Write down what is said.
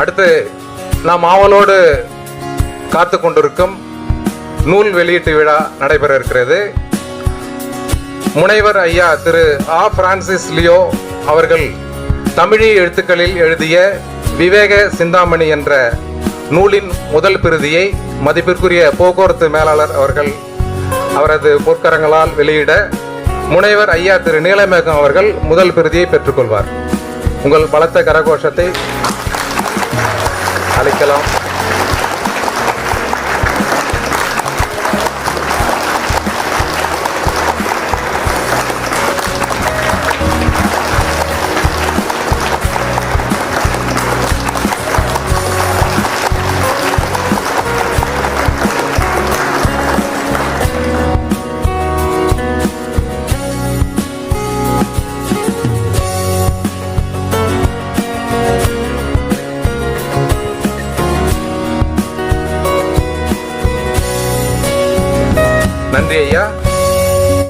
அடுத்து நாம் ஆவலோடு காத்து கொண்டிருக்கும் நூல் வெளியீட்டு விழா நடைபெற இருக்கிறது. முனைவர் ஐயா திரு ஆ பிரான்சிஸ் லியோ அவர்கள் தமிழி எழுத்துக்களில் எழுதிய விவேக சிந்தாமணி என்ற நூலின் முதல் பிரதியை மதிப்பிற்குரிய போக்குவரத்து மேலாளர் அவர்கள் அவரது பொற்கரங்களால் வெளியிட முனைவர் ஐயா திரு நீலமேகம் அவர்கள் முதல் பிரதியை பெற்றுக்கொள்வார். உங்கள் பலத்த கரகோஷத்தை Halika lang. நன்றி ஐயா